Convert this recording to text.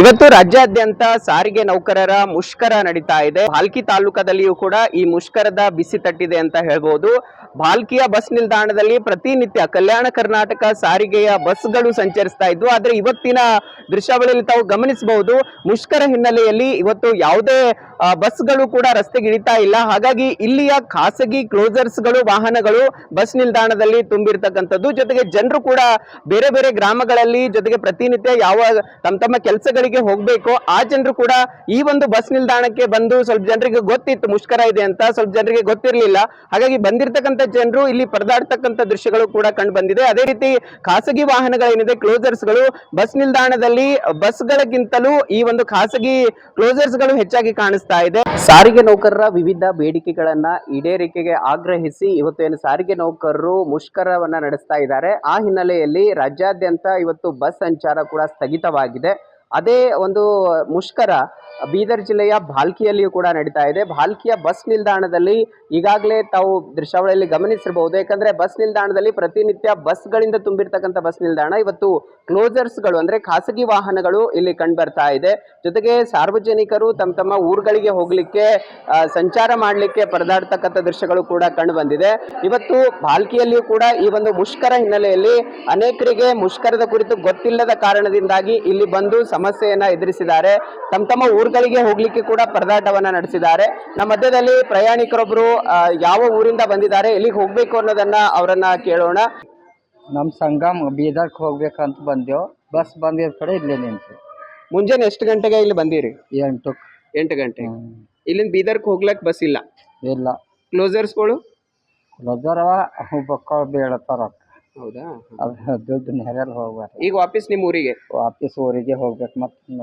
ಇವತ್ತು ರಾಜ್ಯಾದ್ಯಂತ ಸಾರಿಗೆ ನೌಕರರ ಮುಷ್ಕರ ನಡೀತಾ ಇದೆ. ಭಾಲ್ಕಿ ತಾಲೂಕದಲ್ಲಿಯೂ ಕೂಡ ಈ ಮುಷ್ಕರದ ಬಿಸಿ ತಟ್ಟಿದೆ ಅಂತ ಹೇಳ್ಬೋದು. ಭಾಲ್ಕಿಯ ಬಸ್ ನಿಲ್ದಾಣದಲ್ಲಿ ಪ್ರತಿನಿತ್ಯ ಕಲ್ಯಾಣ ಕರ್ನಾಟಕ ಸಾರಿಗೆಯ ಬಸ್ಗಳು ಸಂಚರಿಸ್ತಾ ಇದ್ವು. ಆದ್ರೆ ಇವತ್ತಿನ ದೃಶ್ಯಾವಳಿಯಲ್ಲಿ ತಾವು ಗಮನಿಸಬಹುದು, ಮುಷ್ಕರ ಹಿನ್ನೆಲೆಯಲ್ಲಿ ಇವತ್ತು ಯಾವುದೇ ಬಸ್ಗಳು ಕೂಡ ರಸ್ತೆಗೆ ಇಳಿತಾ ಇಲ್ಲ. ಹಾಗಾಗಿ ಇಲ್ಲಿಯ ಖಾಸಗಿ ಕ್ಲೋಸರ್ಸ್ಗಳು, ವಾಹನಗಳು ಬಸ್ ನಿಲ್ದಾಣದಲ್ಲಿ ತುಂಬಿರ್ತಕ್ಕಂಥದ್ದು. ಜೊತೆಗೆ ಜನರು ಕೂಡ ಬೇರೆ ಬೇರೆ ಗ್ರಾಮಗಳಲ್ಲಿ ಜೊತೆಗೆ ಪ್ರತಿನಿತ್ಯ ಯಾವ, ತಮ್ಮ ತಮ್ಮ ಕೆಲಸಗಳಿಗೆ ಹೋಗ್ಬೇಕು. ಆ ಜನರು ಕೂಡ ಈ ಒಂದು ಬಸ್ ನಿಲ್ದಾಣಕ್ಕೆ ಬಂದು ಸ್ವಲ್ಪ ಜನರಿಗೆ ಗೊತ್ತಿತ್ತು, ಮುಷ್ಕರ ಇದೆ ಅಂತ. ಸ್ವಲ್ಪ ಜನರಿಗೆ ಗೊತ್ತಿರಲಿಲ್ಲ. ಹಾಗಾಗಿ ಬಂದಿರತಕ್ಕಂಥ ಜನರು ಇಲ್ಲಿ ಪರದಾಡ್ತಕ್ಕಂಥ ದೃಶ್ಯಗಳು ಕೂಡ ಕಂಡು ಬಂದಿದೆ. ಅದೇ ರೀತಿ ಖಾಸಗಿ ವಾಹನಗಳೇನಿದೆ ಕ್ಲೋಸರ್ಸ್ಗಳು ಬಸ್ ನಿಲ್ದಾಣದಲ್ಲಿ ಬಸ್ಗಳಿಗಿಂತಲೂ ಈ ಒಂದು ಖಾಸಗಿ ಕ್ಲೋಸರ್ಸ್ಗಳು ಹೆಚ್ಚಾಗಿ ಕಾಣಿಸ್ತಾ ಇದೆ. ಸಾರಿಗೆ ನೌಕರರ ವಿವಿಧ ಬೇಡಿಕೆಗಳನ್ನ ಈಡೇರಿಕೆಗೆ ಆಗ್ರಹಿಸಿ ಇವತ್ತು ಏನು ಸಾರಿಗೆ ನೌಕರರು ಮುಷ್ಕರವನ್ನ ನಡೆಸ್ತಾ ಇದ್ದಾರೆ. ಆ ಹಿನ್ನೆಲೆಯಲ್ಲಿ ರಾಜ್ಯಾದ್ಯಂತ ಇವತ್ತು ಬಸ್ ಸಂಚಾರ ಕೂಡ ಸ್ಥಗಿತವಾಗಿದೆ. ಅದೇ ಒಂದು ಮುಷ್ಕರ ಬೀದರ್ ಜಿಲ್ಲೆಯ ಭಾಲ್ಕಿಯಲ್ಲಿಯೂ ಕೂಡ ನಡೀತಾ ಇದೆ. ಭಾಲ್ಕಿಯ ಬಸ್ ನಿಲ್ದಾಣದಲ್ಲಿ ಈಗಾಗಲೇ ತಾವು ದೃಶ್ಯಾವಳಿಯಲ್ಲಿ ಗಮನಿಸಿರಬಹುದು. ಯಾಕಂದ್ರೆ ಬಸ್ ನಿಲ್ದಾಣದಲ್ಲಿ ಪ್ರತಿನಿತ್ಯ ಬಸ್ಗಳಿಂದ ತುಂಬಿರ್ತಕ್ಕಂಥ ಬಸ್ ನಿಲ್ದಾಣ. ಇವತ್ತು ಕ್ಲೋಸರ್ಸ್ಗಳು ಅಂದ್ರೆ ಖಾಸಗಿ ವಾಹನಗಳು ಇಲ್ಲಿ ಕಂಡು ಬರ್ತಾ ಇದೆ. ಜೊತೆಗೆ ಸಾರ್ವಜನಿಕರು ತಮ್ಮ ತಮ್ಮ ಊರುಗಳಿಗೆ ಹೋಗ್ಲಿಕ್ಕೆ ಸಂಚಾರ ಮಾಡಲಿಕ್ಕೆ ಪರದಾಡ್ತಕ್ಕಂಥ ದೃಶ್ಯಗಳು ಕೂಡ ಕಂಡು ಬಂದಿದೆ ಇವತ್ತು ಭಾಲ್ಕಿಯಲ್ಲಿಯೂ ಕೂಡ ಈ ಒಂದು ಮುಷ್ಕರ ಹಿನ್ನೆಲೆಯಲ್ಲಿ ಅನೇಕರಿಗೆ ಮುಷ್ಕರದ ಕುರಿತು ಗೊತ್ತಿಲ್ಲದ ಕಾರಣದಿಂದಾಗಿ ಇಲ್ಲಿ ಬಂದು ಸಮಸ್ಯೆಯನ್ನ ಎದುರಿಸಿದ್ದಾರೆ. ತಮ್ಮ ತಮ್ಮ ಊರುಗಳಿಗೆ ಹೋಗ್ಲಿಕ್ಕೆ ಕೂಡ ಪರದಾಟವನ್ನ ನಡೆಸಿದ್ದಾರೆ. ನಮ್ಮ ಮಧ್ಯದಲ್ಲಿ ಪ್ರಯಾಣಿಕರೊಬ್ರು ಆ, ಯಾವ ಊರಿಂದ ಬಂದಿದ್ದಾರೆ ಎಲ್ಲಿಗೆ ಹೋಗ್ಬೇಕು ಅನ್ನೋದನ್ನ ಅವರನ್ನ ಕೇಳೋಣ. ನಮ್ಮ ಸಂಗಮ್ ಬೀದರ್ಕ್ ಹೋಗ್ಬೇಕಂತ ಬಂದೆವು. ಬಸ್ ಬಂದಿದ್ದ ಕಡೆ ಇಲ್ಲೇ ನಿಂತು ಮುಂಜಾನೆ ಎಷ್ಟು ಗಂಟೆಗೆ ಇಲ್ಲಿ ಬಂದಿರಿ? ಎಂಟು. ಎಂಟು ಗಂಟೆ. ಇಲ್ಲಿಂದ ಬೀದರ್ಕ್ ಹೋಗ್ಲಕ್ ಬಸ್ ಇಲ್ಲ? ಇಲ್ಲ. ಕ್ಲೋಸರ್ಸ್ಗಳು? ರಜರವ ಹೋಗ್ಬೇಕ ಬೇಡತ್ತಾರ ಹೌದಾ? ಅದು ದುಡ್ಡು ನೆರೆಯಲ್ಲಿ ಹೋಗ್ಬಾರ ಈಗ ವಾಪಸ್ ನಿಮ್ಮ ಊರಿಗೆ? ವಾಪಸ್ ಊರಿಗೆ ಹೋಗ್ಬೇಕು ಮತ್ತೆ